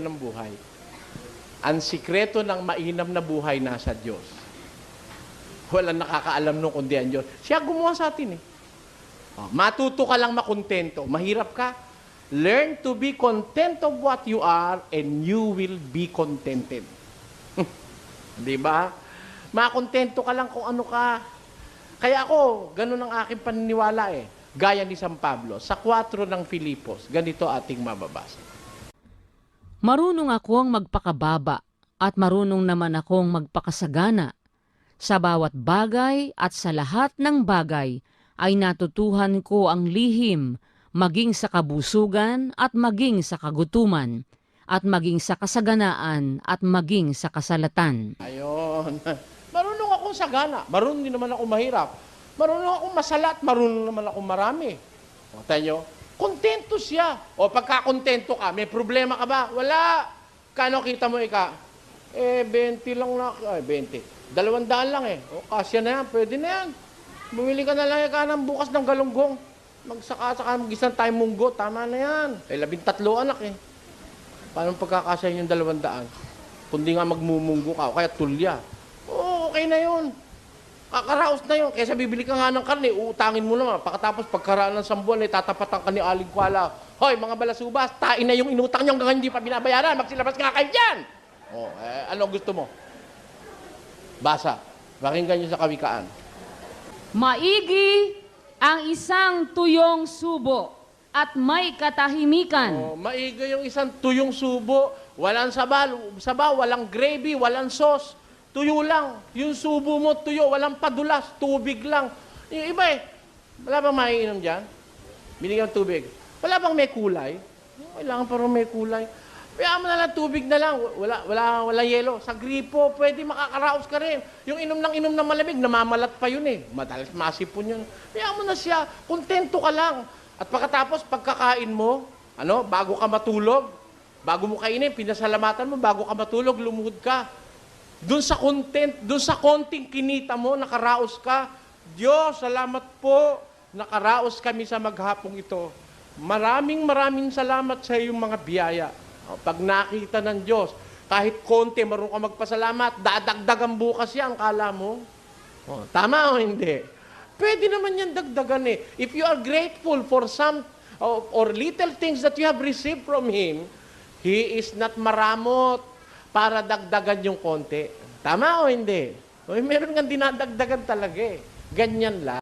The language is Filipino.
ng buhay. Ang sikreto ng mainam na buhay nasa Diyos. Walang nakakaalam nung kundi ang Diyos. Siya gumawa sa atin eh. Oh, matuto ka lang makontento. Mahirap ka. Learn to be content of what you are and you will be contented. Di ba? Makontento ka lang kung ano ka. Kaya ako, ganun ang aking paniniwala eh. Gaya ni San Pablo, sa 4 ng Filipos, ganito ating mababasa. Marunong akong magpakababa at marunong naman akong magpakasagana. Sa bawat bagay at sa lahat ng bagay ay natutuhan ko ang lihim, maging sa kabusugan at maging sa kagutuman, at maging sa kasaganaan at maging sa kasalatan. Ayun. Marunong akong sagana. Marunong din naman ako mahirap. Marunong akong masala at marunong naman ako marami. O, tayo kontento siya. O pagka-kontento ka, may problema ka ba? Wala. Kano kita mo ika? Eh, 20 lang na. Ay, 20. Dalawang daan lang eh. O, kasya na yan. Pwede na yan. Bumili ka na lang ika ng bukas ng galunggong. Magsaka-saka mag-isang tayo munggo. Tama na yan. Eh, labintatlo anak eh. Paano pagkakasya yung dalawang daan? Kundi nga magmumunggo ka o kaya tulya. Oo, okay na yun. Kakaraos na yun. Kaysa bibili ka nga ng karne, uutangin mo naman. Pagkatapos pagkaraan ng sambuan, eh, tatapatan ka ni Aling Kuala. Hoy, mga balasubas, tain na yung inutang nyo hanggang hindi pa binabayaran. Magsilabas nga kayo dyan! Oh, eh, ano gusto mo? Basa. Pakinggan nyo sa kawikaan. Maigi ang isang tuyong subo at may katahimikan. Oh, maiga yung isang tuyong subo. Walang sabal, sabaw, walang gravy, walang sauce. Tuyo lang. Yung subo mo, tuyo. Walang padulas. Tubig lang. Yung iba eh, wala bang maiinom dyan? Binigyan tubig. Wala bang may kulay? Kailangan pa rin may kulay. Kaya mo na lang tubig na lang. Wala, wala, wala yelo. Sa gripo, pwede makakaraos ka rin. Yung inom ng inom ng malamig, namamalat pa yun eh. Madalas masipon yun. Kaya mo na siya. Kontento ka lang. At pagkatapos, pagkakain mo, ano, bago ka matulog, bago mo kainin, pinasalamatan mo, bago ka matulog, lumuhod ka. Doon sa content, doon sa konting kinita mo, nakaraos ka. Diyos, salamat po. Nakaraos kami sa maghapong ito. Maraming maraming salamat sa iyong mga biyaya. Pag nakita ng Diyos, kahit konti, marunong ka magpasalamat, dadagdagan bukas yan, kala mo. O, tama o hindi? Pwede naman yan dagdagan eh. If you are grateful for some or little things that you have received from Him, He is not maramot para dagdagan yung konti. Tama o hindi? O, meron nga dinadagdagan talaga eh. Ganyan lang.